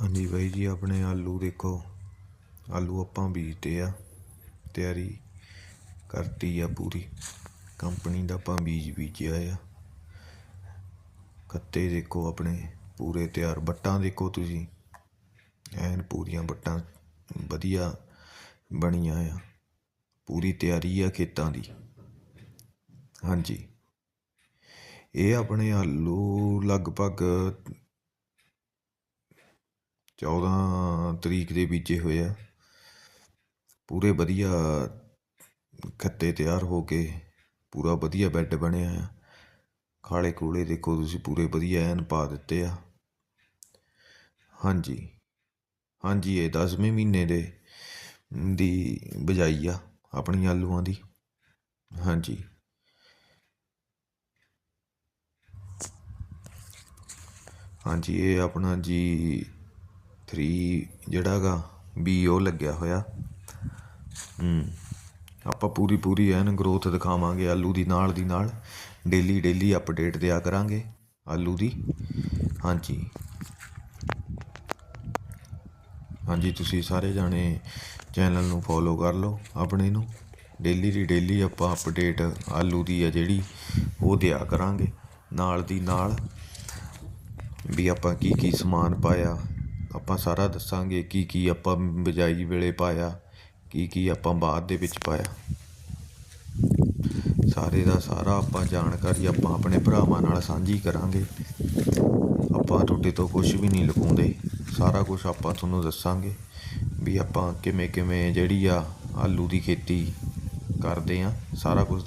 ਹਾਂਜੀ ਬਾਈ ਜੀ, ਆਪਣੇ ਆਲੂ ਦੇਖੋ। ਆਲੂ ਆਪਾਂ ਬੀਜਤੇ ਆ, ਤਿਆਰੀ ਕਰਤੀ ਆ ਪੂਰੀ। ਕੰਪਨੀ ਦਾ ਆਪਾਂ ਬੀਜ ਬੀਜਿਆ ਆ। ਖੱਤੇ ਦੇਖੋ ਆਪਣੇ ਪੂਰੇ ਤਿਆਰ। ਵੱਟਾਂ ਦੇਖੋ ਤੁਸੀਂ। ਐਨ ਪੂਰੀਆਂ ਵੱਟਾਂ ਵਧੀਆ ਬਣੀਆਂ ਆ। ਪੂਰੀ ਤਿਆਰੀ ਆ ਖੇਤਾਂ ਦੀ। ਹਾਂਜੀ। ਇਹ ਆਪਣੇ ਆਲੂ ਲਗਭਗ 14 ਤਰੀਕ ਦੇ ਬੀਜੇ ਹੋਏ ਆ। ਪੂਰੇ ਵਧੀਆ ਖੱਤੇ ਤਿਆਰ ਹੋ ਕੇ ਪੂਰਾ ਵਧੀਆ ਬੈੱਡ ਬਣਿਆ ਆ। ਖਾਲੇ ਖੂਲੇ ਦੇਖੋ ਤੁਸੀਂ ਪੂਰੇ ਵਧੀਆ ਐਨ ਪਾ ਦਿੱਤੇ ਆ। ਹਾਂਜੀ ਹਾਂਜੀ, ਇਹ 10ਵੇਂ ਮਹੀਨੇ ਦੇ ਦੀ ਬਜਾਈ ਆ ਆਪਣੀ ਆਲੂਆਂ ਦੀ। ਹਾਂਜੀ। ਹਾਂਜੀ, ਇਹ ਆਪਣਾ ਜੀ 3 ਜਿਹੜਾ ਗਾ ਬੀ ਉਹ ਲੱਗਿਆ ਹੋਇਆ। ਹੂੰ, ਆਪਾਂ ਪੂਰੀ ਪੂਰੀ ਐਨ ਗਰੋਥ ਦਿਖਾਵਾਂਗੇ ਆਲੂ ਦੀ ਨਾਲ ਦੀ ਨਾਲ। ਡੇਲੀ ਡੇਲੀ ਅਪਡੇਟ ਦਿਆ ਕਰਾਂਗੇ ਆਲੂ ਦੀ। ਹਾਂਜੀ। ਹਾਂਜੀ, ਤੁਸੀਂ ਸਾਰੇ ਜਾਣੇ ਚੈਨਲ ਨੂੰ ਫੋਲੋ ਕਰ ਲਓ ਆਪਣੇ ਨੂੰ। ਡੇਲੀ ਦੀ ਡੇਲੀ ਆਪਾਂ ਅਪਡੇਟ ਆਲੂ ਦੀ ਆ ਜਿਹੜੀ, ਉਹ ਦਿਆ ਕਰਾਂਗੇ। ਨਾਲ ਦੀ ਨਾਲ ਵੀ ਆਪਾਂ ਕੀ ਕੀ ਸਮਾਨ ਪਾਇਆ। ਆਪਾਂ ਸਾਰਾ ਦੱਸਾਂਗੇ ਕੀ ਕੀ ਆਪਾਂ ਬਿਜਾਈ ਵੇਲੇ ਪਾਇਆ, ਕੀ ਕੀ ਆਪਾਂ ਬਾਅਦ ਦੇ ਵਿੱਚ ਪਾਇਆ। ਸਾਰੇ ਦਾ ਸਾਰਾ ਆਪਾਂ ਜਾਣਕਾਰੀ ਆਪਾਂ ਆਪਣੇ ਭਰਾਵਾਂ ਨਾਲ ਸਾਂਝੀ ਕਰਾਂਗੇ। ਆਪਾਂ ਤੁਹਾਡੇ ਤੋਂ ਕੁਝ ਵੀ ਨਹੀਂ ਲੁਕਾਉਂਦੇ। ਸਾਰਾ ਕੁਝ ਆਪਾਂ ਤੁਹਾਨੂੰ ਦੱਸਾਂਗੇ ਵੀ ਆਪਾਂ ਕਿਵੇਂ ਕਿਵੇਂ ਜਿਹੜੀ ਆ ਆਲੂ ਦੀ ਖੇਤੀ ਕਰਦੇ ਆ, ਸਾਰਾ ਕੁਝ ਦੱਸ